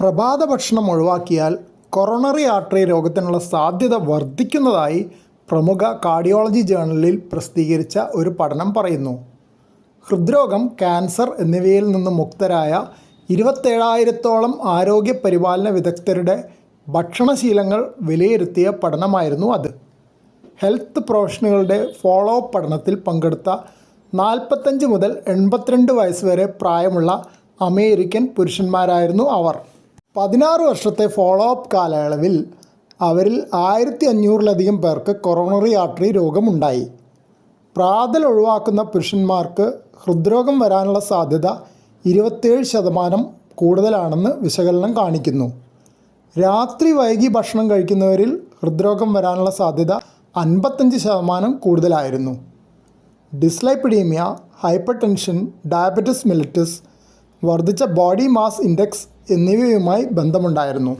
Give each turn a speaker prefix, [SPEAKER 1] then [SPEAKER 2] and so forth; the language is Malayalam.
[SPEAKER 1] പ്രഭാത ഭക്ഷണം ഒഴിവാക്കിയാൽ കൊറോണറി ആർട്ടറി രോഗത്തിനുള്ള സാധ്യത വർദ്ധിക്കുന്നതായി പ്രമുഖ കാർഡിയോളജി ജേണലിൽ പ്രസിദ്ധീകരിച്ച ഒരു പഠനം പറയുന്നു. ഹൃദ്രോഗം ക്യാൻസർ എന്നിവയിൽ നിന്ന് മുക്തരായ ഇരുപത്തേഴായിരത്തോളം ആരോഗ്യ പരിപാലന വിദഗ്ധരുടെ ഭക്ഷണശീലങ്ങൾ വിലയിരുത്തിയ പഠനമായിരുന്നു അത്. ഹെൽത്ത് പ്രൊഫഷണലുകളുടെ ഫോളോ അപ്പ് പഠനത്തിൽ പങ്കെടുത്ത നാൽപ്പത്തഞ്ച് മുതൽ എൺപത്തിരണ്ട് വയസ്സ് വരെ പ്രായമുള്ള അമേരിക്കൻ പുരുഷന്മാരായിരുന്നു അവർ. പതിനാറ് വർഷത്തെ ഫോളോ അപ്പ് കാലയളവിൽ അവരിൽ ആയിരത്തി അഞ്ഞൂറിലധികം പേർക്ക് കൊറോണറി ആർട്ടറി രോഗമുണ്ടായി. പ്രാതൽ ഒഴിവാക്കുന്ന പുരുഷന്മാർക്ക് ഹൃദ്രോഗം വരാനുള്ള സാധ്യത ഇരുപത്തേഴ് ശതമാനം കൂടുതലാണെന്ന് വിശകലനം കാണിക്കുന്നു. രാത്രി വൈകി ഭക്ഷണം കഴിക്കുന്നവരിൽ ഹൃദ്രോഗം വരാനുള്ള സാധ്യത അൻപത്തഞ്ച് ശതമാനം കൂടുതലായിരുന്നു. Dyslipidaemia hypertension diabetes mellitus വർദ്ധിച്ച ബോഡി മാസ് ഇൻഡെക്സ് എന്നിവയുമായി ബന്ധമുണ്ടായിരുന്നു.